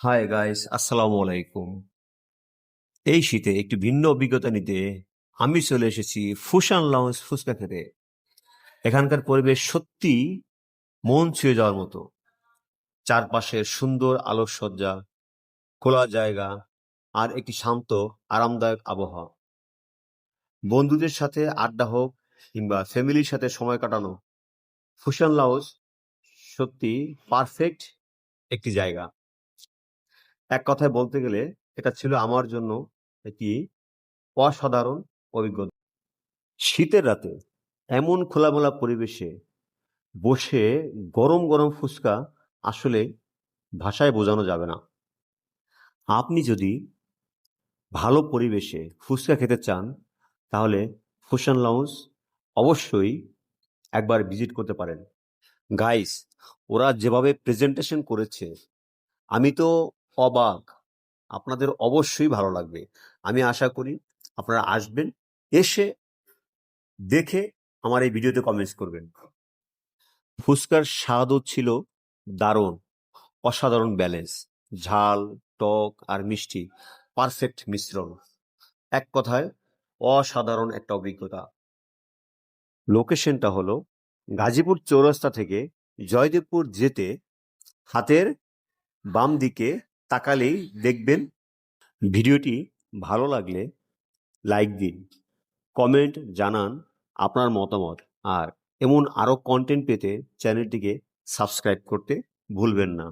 Hi guys আসসালামু আলাইকুম এই শীতে একটি ভিন্ন অভিজ্ঞতা নিতে আমি চলে এসেছি ফুসান লাউঞ্জ ফুচকা খেতে এখানকার পরিবেশ সত্যি মন ছুঁয়ে যাওয়ার মতো। চারপাশের সুন্দর আলোকসজ্জা, খোলা জায়গা আর একটি শান্ত, আরামদায়ক আবহাওয়া। বন্ধুদের সাথে আড্ডা হোক কিংবা ফ্যামিলির সাথে সময় কাটানো ফুশান লাউঞ্জ সত্যি পারফেক্ট একটি জায়গা। এক কথায় বলতে গেলে এটা ছিল আমার জন্য একটি অসাধারণ অভিজ্ঞতা। শীতের রাতে এমন খোলামেলা পরিবেশে বসে গরম গরম ফুচকা আসলে ভাষায় বোঝানো যাবে না। আপনি যদি ভালো পরিবেশে ফুচকা খেতে চান, তাহলে ফুশন লাউঞ্জ অবশ্যই একবার ভিজিট করতে পারেন। গাইস ওরা যেভাবে প্রেজেন্টেশন করেছে, আমি তো অবাক। আপনাদের অবশ্যই ভালো লাগবে। আমি আশা করি আপনারা আসবেন, এসে দেখে আমার এই ভিডিওতে কমেন্টস করবেন। ফুচকার স্বাদও ছিল দারুণ, অসাধারণ ব্যালেন্স ঝাল, টক আর মিষ্টি পারফেক্ট মিশ্রণ। এক কথায় অসাধারণ একটা অভিজ্ঞতা। লোকেশনটা হলো গাজীপুর চৌরাস্তা থেকে জয়দেবপুর যেতে হাতের বাম দিকে তাকালেই দেখবেন ভিডিওটি ভালো লাগলে লাইক দিন, কমেন্ট জানান আপনার মতামত। আর এমন আরও কন্টেন্ট পেতে চ্যানেলটিকে সাবস্ক্রাইব করতে ভুলবেন না।